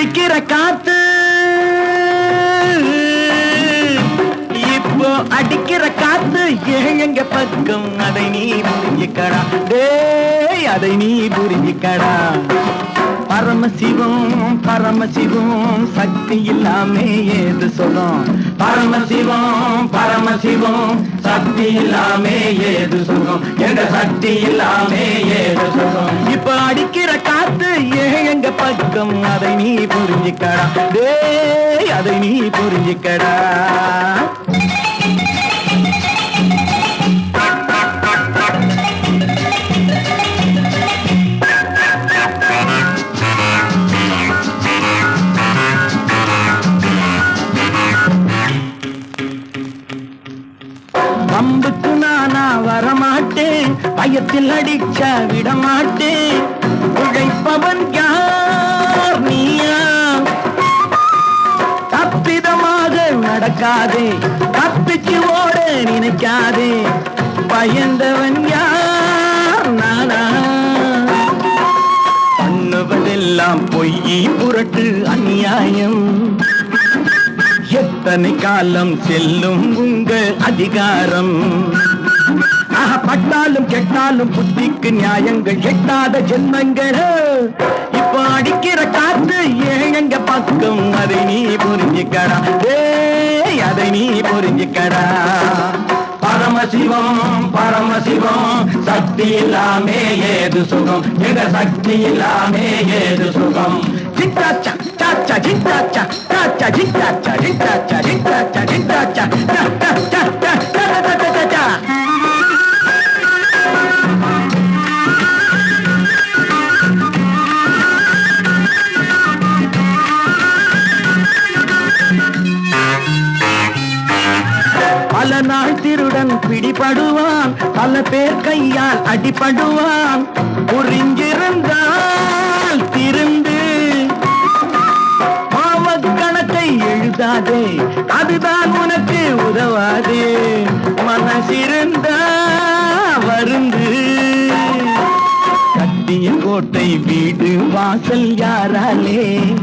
அடிக்கிற காத்து. இப்போ அடிக்கிற காத்து எங்க பக்கம்? அதை நீ புரிஞ்சிக்கடா. டேய் அதை நீ புரிஞ்சிக்கடா. பரமசிவம் பரமசிவம் சக்தி இல்லாமே ஏது சுகம்? பரமசிவம் பரமசிவம் சக்தி இல்லாமே ஏது சுகம்? எங்க சக்தி இல்லாமே ஏது சுகம்? இப்ப அடிக்கிற காத்து எங்க பக்கம்? அதை நீ புரிஞ்சிக்கடா. டேய் அதை நீ புரிஞ்சிக்கடா. அம்புக்கு நானா வரமாட்டேன். பயத்தில் அடிச்சா விடமாட்டேன். உழைப்பவன் யார்? நீயா? தப்பிதமாக நடக்காதே தப்பிச்சு ஓட நினைக்காதே பயந்தவன் யார்? நானா? பண்ணுவதெல்லாம் பொய் புரட்டு அநியாயம். எத்தனை காலம் செல்லும் உங்கள் அதிகாரம்? ஆஹா, கேட்டாலும் புத்திக்கு நியாயங்கள் எட்டாத ஜென்மங்கள். இப்ப அடிக்கிற காத்து ஏங்க பக்கம்? அதை நீ புரிஞ்சுக்கடா. டேய் அதை நீ புரிஞ்சுக்கடா. பரமசிவம் பரமசிவம் சக்தி இல்லாமே ஏது சுகம்? எங்க சக்தி இல்லாமே ஏது சுகம்? ஜிட்டாச்சா சாச்சா ஜிட்டாச்சா சாச்சா ஜிட்டாச்சா ஜிட்டாச்சா ஜிட்டாச்சா ஜிட்டாச்சா நாள் திருடன் பிடிபடுவான். பல பேர் கையால் அடிபடுவான். புரிஞ்சிருந்தால் திருந்து. பாவக் கணக்கை எழுதாதே. அதுதான் உனக்கு உதவாதே. மனசிருந்தா வருந்து. கட்டிய கோட்டை வீடு வாசல் யாராலே?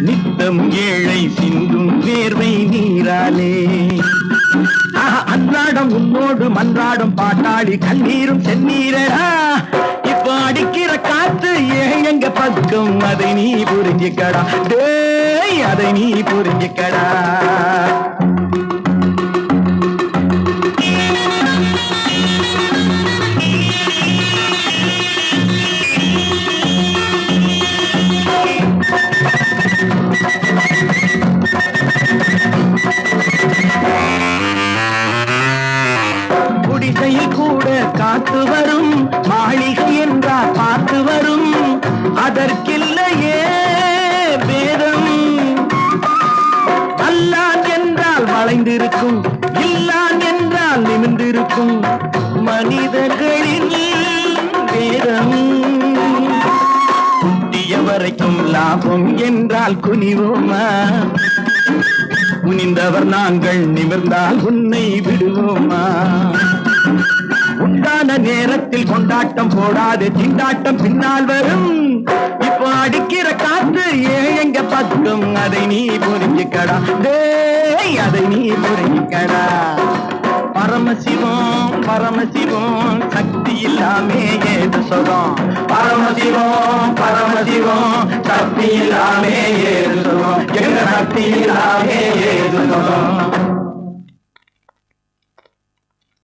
நித்தம் ஏழை சிந்தும் வேர்வை நீராலே. அன்றாடம் உன்னோடு மன்றாடும் பாட்டாளி கண்ணீரும் சென்னீரடா இப்ப அடிக்கிற காத்து எங்க பக்கம்? அதை நீ புரிஞ்சுக்கடா. டேய் அதை நீ புரிஞ்சுக்கடா. பார்த்து வரும். மாளிகை என்றால் பார்த்து வரும். அதற்கில்லையே வேதம். அல்லான் என்றால் வளைந்திருக்கும். இல்லான் என்றால் நிமிந்திருக்கும் மனிதர்களின் வேதம். குட்டிய வரைக்கும் லாபம் என்றால் குனிவோமா? குனிந்தவர் நாங்கள் நிமிர்ந்தால் உன்னை விடுவோமா? சரியான நேரத்தில் கொண்டாட்டம் போடாது. திண்டாட்டம் பின்னால் வரும். இப்போ அடிக்கிற காத்து எங்க பத்தும்? அதை நீ புரிஞ்சுக்கடா. டேய் அதை நீ புரிஞ்சுக்கடா. பரமசிவம் பரமசிவம் சக்தி இல்லாமே ஏது சுகம்? பரமசிவம் பரமசிவம் சக்தி இல்லாமே ஏது சுகம்? எங்க சக்தி இல்லாமே